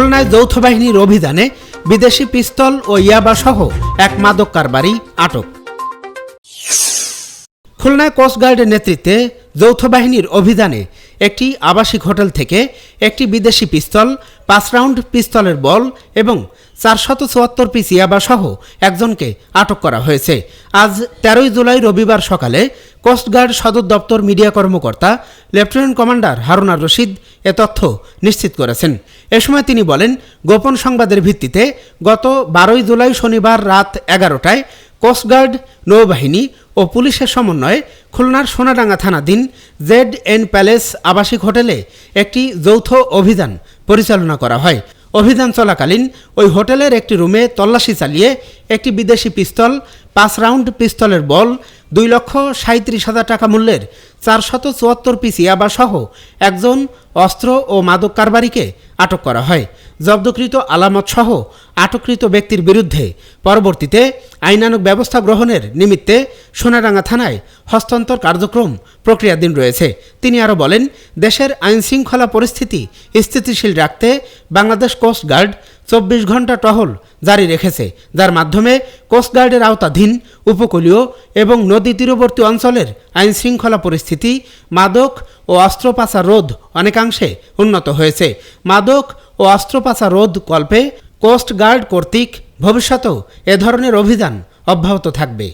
খুলনায় যৌথ বাহিনীর অভিযানে বিদেশি পিস্তল ও ইয়াবা সহ এক মাদক কারবারি আটক। খুলনায় কোস্টগার্ডের নেতৃত্বে যৌথ বাহিনীর অভিযানে একটি আবাসিক হোটেল থেকে একটি বিদেশি পিস্তল, পাঁচ রাউন্ড পিস্তলের বল এবং চারশত চুয়াত্তর পিস ইয়াবা সহ একজনকে আটক করা হয়েছে। আজ তেরোই জুলাই রবিবার সকালে কোস্টগার্ড সদর দপ্তর মিডিয়া কর্মকর্তা লেফটেন্যান্ট কমান্ডার হারুনার রশিদ এ তথ্য নিশ্চিত করেছেন। এ সময় তিনি বলেন, গোপন সংবাদের ভিত্তিতে গত বারোই জুলাই শনিবার রাত এগারোটায় কোস্টগার্ড নৌবাহিনী ও পুলিশের সমন্বয়ে খুলনার সোনাডাঙ্গা থানাধীন জেড এন প্যালেস আবাসিক হোটেলে একটি যৌথ অভিযান পরিচালনা করা হয়। অভিযান চলাকালীন ওই হোটেলের একটি রুমে তল্লাশি চালিয়ে একটি বিদেশি পিস্তল, পাঁচ রাউন্ড পিস্তলের বল দুই লক্ষ সাঁত্রিশ হাজার টাকা মূল্যের চারশত চুয়াত্তর পিস আবাসহ একজন অস্ত্র ও মাদক কারবারিকে আটক করা হয়। জব্দকৃত আলামত সহ আটককৃত ব্যক্তির বিরুদ্ধে পরবর্তীতে আইনানুগ ব্যবস্থা গ্রহণের নিমিত্তে সোনাডাঙ্গা থানায় হস্তান্তর কার্যক্রম প্রক্রিয়াধীন রয়েছে। তিনি আরও বলেন, দেশের আইন শৃঙ্খলা পরিস্থিতি স্থিতিশীল রাখতে বাংলাদেশ কোস্টগার্ড চব্বিশ ঘণ্টা টহল জারি রেখেছে, যার মাধ্যমে কোস্টগার্ডের আওতাধীন উপকূলীয় এবং নদী তীরবর্তী অঞ্চলের আইন শৃঙ্খলা পরিস্থিতি, মাদক ও অস্ত্র পাচার রোধ অনেকাংশে উন্নত হয়েছে। মাদক ও অস্ত্রপাচার রোধ কল্পে কোস্টগার্ড কর্তৃক ভবিষ্যতেও এ ধরনের অভিযান অব্যাহত থাকবে।